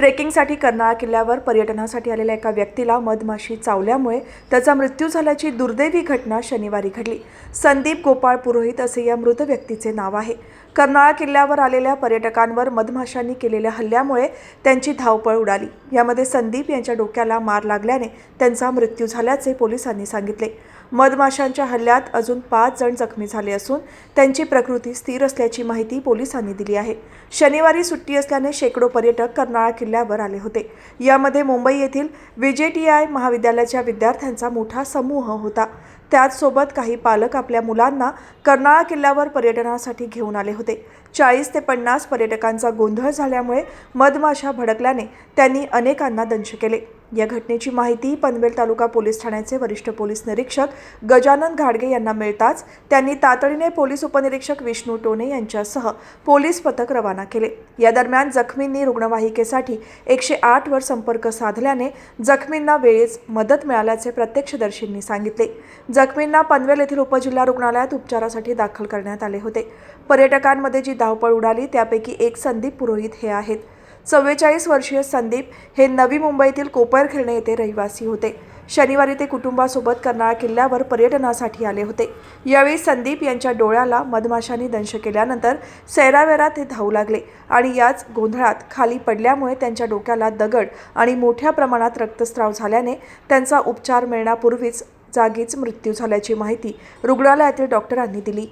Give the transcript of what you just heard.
ट्रेकिंगसाठी कर्नाळा किल्ल्यावर पर्यटनासाठी आलेल्या एका व्यक्तीला मधमाशी चावल्यामुळे त्याचा मृत्यू झाल्याची दुर्दैवी घटना शनिवारी घडली. संदीप गोपाळ पुरोहित असे या मृत व्यक्तीचे नाव आहे. कर्नाळा किल्ल्यावर आलेल्या पर्यटकांवर मधमाशांनी केलेल्या हल्ल्यामुळे त्यांची धावपळ उडाली. यामध्ये संदीप यांच्या डोक्याला मार लागल्याने त्यांचा मृत्यू झाल्याचे पोलिसांनी सांगितले. मधमाशांच्या हल्ल्यात अजून पाच जण जखमी झाले असून त्यांची प्रकृती स्थिर असल्याची माहिती पोलिसांनी दिली आहे. शनिवारी सुट्टी असल्याने शेकडो पर्यटक कर्नाळा किल्ल्यावर आले होते. यामध्ये मुंबई येथील विजेटीआय महाविद्यालयाच्या विद्यार्थ्यांचा मोठा समूह होता. त्याचसोबत काही पालक आपल्या मुलांना कर्नाळा किल्ल्यावर पर्यटनासाठी घेऊन आले होते. चाळीस ते पन्नास पर्यटकांचा गोंधळ झाल्यामुळे मधमाशा भडकल्याने त्यांनी अनेकांना दंश केले. या घटनेची माहिती पनवेल तालुका पोलीस ठाण्याचे वरिष्ठ पोलीस निरीक्षक गजानन घाडगे यांना मिळताच त्यांनी तातडीने पोलीस उपनिरीक्षक विष्णू टोने यांच्यासह पोलीस पथक रवाना केले. या दरम्यान जखमींनी रुग्णवाहिकेसाठी एकशे आठवर संपर्क साधल्याने जखमींना वेळेस मदत मिळाल्याचे प्रत्यक्षदर्शींनी सांगितले. जखमींना पनवेल येथील उपजिल्हा रुग्णालयात उपचारासाठी दाखल करण्यात आले होते. पर्यटकांमध्ये जी धावपळ उडाली त्यापैकी एक संदीप पुरोहित हे आहेत. चव्वेचाळीस वर्षीय संदीप हे नवी मुंबईतील कोपरखिरणे येथे रहिवासी होते. शनिवारी ते कुटुंबासोबत कर्नाळा किल्ल्यावर पर्यटनासाठी आले होते. यावेळी संदीप यांच्या डोळ्याला मधमाशांनी दंश केल्यानंतर सैरावेरा ते धावू लागले आणि याच गोंधळात खाली पडल्यामुळे त्यांच्या डोक्याला दगड आणि मोठ्या प्रमाणात रक्तस्राव झाल्याने त्यांचा उपचार मिळण्यापूर्वीच जागीच मृत्यू झाल्याची माहिती रुग्णालयातील डॉक्टरांनी दिली.